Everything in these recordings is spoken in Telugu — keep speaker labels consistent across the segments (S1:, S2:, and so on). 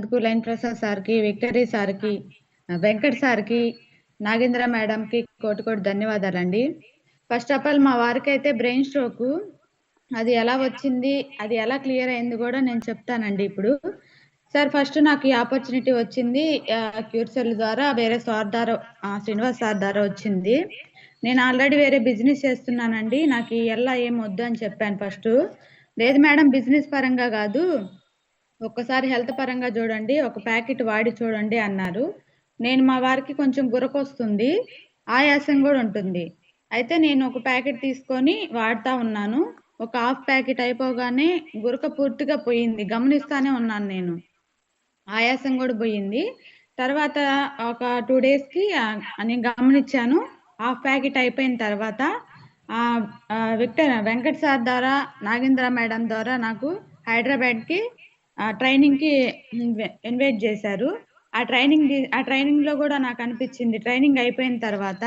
S1: ఇచ్చినందుకు లైన్ ప్రసాద్ సార్కి విక్టరీ సార్కి వెంకట్ సార్కి నాగేంద్ర మేడంకి కోటి కోటి ధన్యవాదాలండి. ఫస్ట్ ఆఫ్ ఆల్ మా వారికి అయితే బ్రెయిన్ స్ట్రోక్. అది ఎలా వచ్చింది అది ఎలా క్లియర్ అయింది కూడా నేను చెప్తానండి ఇప్పుడు. సార్ ఫస్ట్ నాకు ఈ ఆపర్చునిటీ వచ్చింది క్యూర్సెల్ ద్వారా వేరే సార్ ద్వారా శ్రీనివాస్ సార్ ద్వారా వచ్చింది. నేను ఆల్రెడీ వేరే బిజినెస్ చేస్తున్నానండి నాకు ఎలా ఏం వద్దు అని చెప్పాను ఫస్ట్. లేదు మేడం బిజినెస్ పరంగా కాదు. ఒక్కసారి హెల్త్ పరంగా చూడండి ఒక ప్యాకెట్ వాడి చూడండి అన్నారు. నేను మా వారికి కొంచెం గురకొస్తుంది ఆయాసం కూడా ఉంటుంది. అయితే నేను ఒక ప్యాకెట్ తీసుకొని వాడుతూ ఉన్నాను. ఒక హాఫ్ ప్యాకెట్ అయిపోగానే గురక పూర్తిగా పోయింది గమనిస్తానే ఉన్నాను నేను. ఆయాసం కూడా పోయింది. తర్వాత ఒక టూ డేస్కి నేను గమనించాను హాఫ్ ప్యాకెట్ అయిపోయిన తర్వాత విక్టర్ వెంకట్ సార్ ద్వారా నాగేంద్ర మేడం ద్వారా నాకు హైదరాబాద్కి ట్రైనింగ్కి ఇన్వైట్ చేశారు. ఆ ట్రైనింగ్ ఆ ట్రైనింగ్లో కూడా నాకు అనిపించింది. ట్రైనింగ్ అయిపోయిన తర్వాత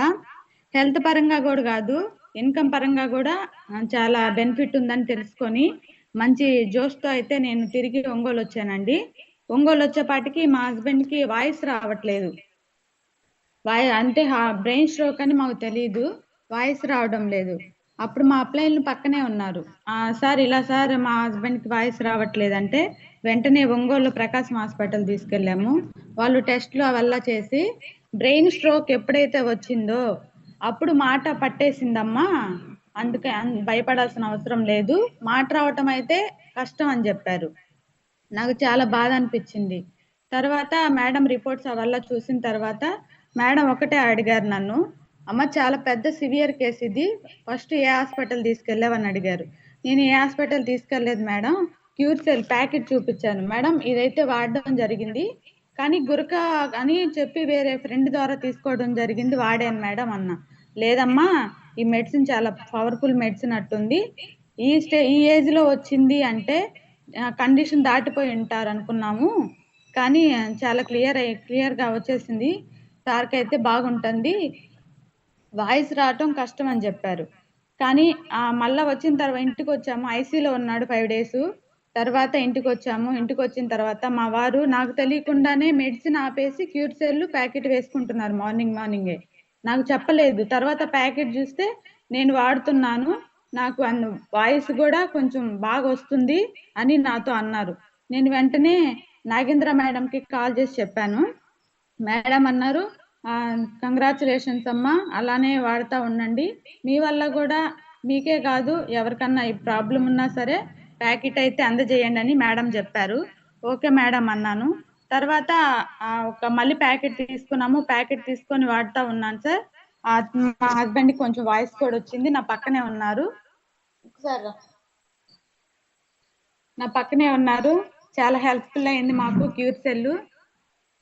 S1: హెల్త్ పరంగా కూడా కాదు ఇన్కమ్ పరంగా కూడా చాలా బెనిఫిట్ ఉందని తెలుసుకొని మంచి జోష్తో అయితే నేను తిరిగి ఒంగోలు వచ్చానండి. ఒంగోలు వచ్చేపాటికి మా హస్బెండ్కి వాయిస్ రావట్లేదు. వాయి అంటే బ్రెయిన్ స్ట్రోక్ అని మాకు తెలియదు వాయిస్ రావడం లేదు. అప్పుడు మా అప్లైన్లు పక్కనే ఉన్నారు. సార్ ఇలా సార్ మా హస్బెండ్కి వాయిస్ రావట్లేదంటే వెంటనే ఒంగోలు ప్రకాశం హాస్పిటల్ తీసుకెళ్ళాము. వాళ్ళు టెస్ట్లు అవల్లా చేసి బ్రెయిన్ స్ట్రోక్ ఎప్పుడైతే వచ్చిందో అప్పుడు మాట పట్టేసిందమ్మా. అందుకే అన్- భయపడాల్సిన అవసరం లేదు. మాట రావటం అయితే కష్టం అని చెప్పారు. నాకు చాలా బాధ అనిపించింది. తర్వాత మేడం రిపోర్ట్స్ అవల్లా చూసిన తర్వాత మేడం ఒకటే అడిగారు నన్ను. అమ్మ చాలా పెద్ద సివియర్ కేసు ఇది. ఫస్ట్ ఏ హాస్పిటల్ తీసుకెళ్ళావని అడిగారు. నేను ఏ హాస్పిటల్ తీసుకెళ్ళలేదు మేడం. క్యూర్ సెల్ ప్యాకెట్ చూపించాను. మేడం ఇదైతే వాడడం జరిగింది. కానీ గురక అని చెప్పి వేరే ఫ్రెండ్ ద్వారా తీసుకోవడం జరిగింది. వాడాను మేడం అన్న. లేదమ్మా ఈ మెడిసిన్ చాలా పవర్ఫుల్ మెడిసిన్ అట్టుంది. ఈ స్టే ఈ ఏజ్లో వచ్చింది అంటే కండిషన్ దాటిపోయి ఉంటారు అనుకున్నాము. కానీ చాలా క్లియర్ అయ్యి వచ్చేసింది. సార్కి అయితే బాగుంటుంది. వాయిస్ రావటం కష్టం అని చెప్పారు. కానీ మళ్ళీ మళ్ళా వచ్చిన తర్వాత ఇంటికి వచ్చాము. ఐసీలో ఉన్నాడు ఫైవ్ డేస్. తర్వాత ఇంటికి వచ్చాము. ఇంటికి వచ్చిన తర్వాత మా వారు నాకు తెలియకుండానే మెడిసిన్ ఆపేసి క్యూర్ సెల్లు ప్యాకెట్ వేసుకుంటున్నారు మార్నింగ్ మార్నింగే. నాకు చెప్పలేదు. తర్వాత ప్యాకెట్ చూస్తే నేను వాడుతున్నాను. నాకు అన్న వాయిస్ కూడా కొంచెం బాగా వస్తుంది అని నాతో అన్నారు. నేను వెంటనే నాగేంద్ర మేడంకి కాల్ చేసి చెప్పాను. మేడం అన్నారు కంగ్రాచులేషన్స్ అమ్మా. అలానే వాడుతూ ఉండండి. మీ వల్ల కూడా మీకే కాదు ఎవరికన్నా ఈ ప్రాబ్లం ఉన్నా సరే ప్యాకెట్ అయితే అందజేయండి అని మేడం చెప్పారు. ఓకే మేడం అన్నాను. తర్వాత ఒక మళ్ళీ ప్యాకెట్ తీసుకున్నాము. ప్యాకెట్ తీసుకొని వాడుతూ ఉన్నాను సార్. మా హస్బెండ్కి కొంచెం వాయిస్ కూడా వచ్చింది. నా పక్కనే ఉన్నారు. సార్ నా పక్కనే ఉన్నారు. చాలా హెల్ప్ఫుల్ అయింది మాకు క్యూర్ సెల్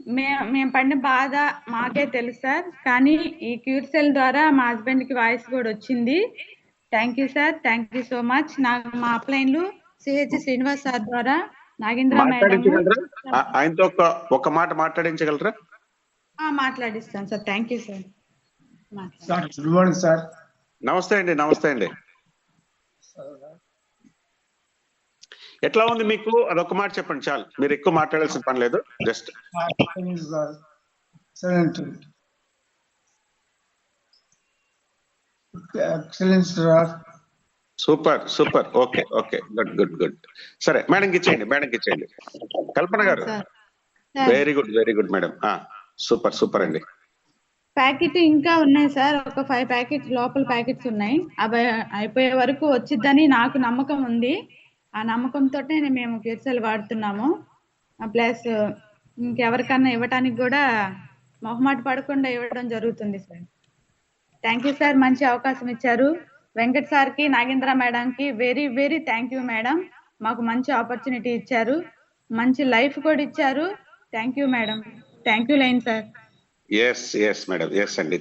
S1: మే- మేము పడిన బాధ మాకే తెలుసు సార్. కానీ ఈ క్యూర్ సెల్ ద్వారా మా హస్బెండ్కి వాయిస్ కూడా వచ్చింది. Thank you sir. Thank you so much. నాకు మా అప్లైన్లు సిహెచ్ శ్రీనివాస్ సార్ ద్వారా. నాగేంద్ర మేడం.
S2: ఆయనతో ఒక ఒక మాట మాట్లాడించగలరా?
S1: మాట్లాడిస్తాను sir. Thank you sir.
S3: Sir good morning sir.
S2: నమస్తే అండి నమస్తే అండి. ఎట్లా ఉంది మీకు? అదొక మాట చెప్పండి చాలు. మీరు ఎక్కువ మాట్లాడాల్సిన పని లేదు. Just super super okay okay good good good సరే మేడంకి ఇచ్చేయండి మేడంకి ఇచ్చేయండి. కల్పన గారు. Very good very good madam. Super super అండి.
S1: ప్యాకెట్ ఇంకా ఉన్నాయి సార్. ఒక ఫైవ్ ప్యాకెట్స్ లోపల ప్యాకెట్స్ ఉన్నాయి. అవి అయిపోయే వరకు వచ్చిద్దని నాకు నమ్మకం ఉంది. ఆ నమ్మకంతో మేము కిర్సల్ వాడుతున్నాము. ప్లస్ ఇంకెవరికన్నా ఇవ్వటానికి కూడా మొహమాట పడకుండా ఇవ్వడం జరుగుతుంది సార్. థ్యాంక్ యూ సార్ మంచి అవకాశం ఇచ్చారు. వెంకట్ సార్కి నాగేంద్ర మేడంకి very very thank you madam. మాకు మంచి ఆపర్చునిటీ ఇచ్చారు. మంచి లైఫ్ కూడా ఇచ్చారు. Thank you madam. Thank you line sir.
S2: Yes yes madam. Yes అండి.